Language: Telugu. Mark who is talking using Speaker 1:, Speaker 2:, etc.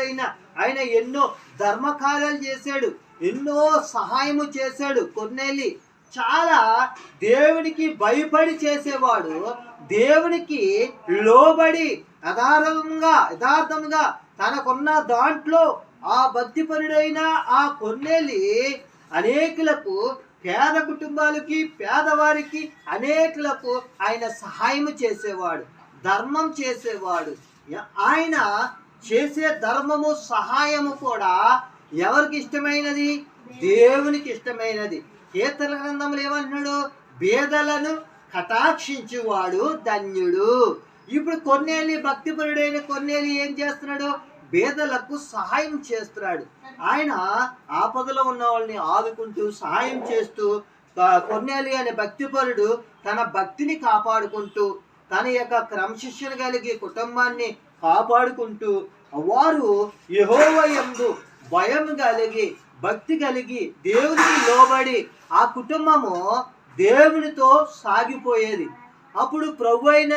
Speaker 1: అయిన ఆయన ఎన్నో ధర్మకార్యాలు చేశాడు ఎన్నో సహాయము చేశాడు. కొన్నేలి చాలా దేవునికి భయపడి చేసేవాడు. దేవునికి లోబడి యథార్థంగా యథార్థంగా తనకున్న దాంట్లో ఆ భక్తిపరుడైన ఆ కొన్నేలి అనేకులకు పేద కుటుంబాలకి పేదవారికి అనేకులకు ఆయన సహాయం చేసేవాడు ధర్మం చేసేవాడు. ఆయన చేసే ధర్మము సహాయము కూడా ఎవరికి ఇష్టమైనది? దేవునికి ఇష్టమైనది. కీర్తన గ్రంథములు ఏమంటున్నాడు? బేదలను కటాక్షించువాడు ధన్యుడు. ఇప్పుడు కొన్నేళ్ళు భక్తిపరుడైన కొన్నేళ్ళు ఏం చేస్తున్నాడు? బేదలకు సహాయం చేస్తున్నాడు. ఆయన ఆపదలో ఉన్న వాళ్ళని ఆదుకుంటూ సహాయం చేస్తూ కొన్నేళ్ళు కొన్నేలి అనే భక్తిపరుడు తన భక్తిని కాపాడుకుంటూ తన యొక్క క్రమశిక్షణ కలిగి కుటుంబాన్ని కాపాడుకుంటూ వారు యహోవయందు భయం కలిగి భక్తి కలిగి దేవునికి లోబడి ఆ కుటుంబము దేవునితో సాగిపోయేది. అప్పుడు ప్రభు అయిన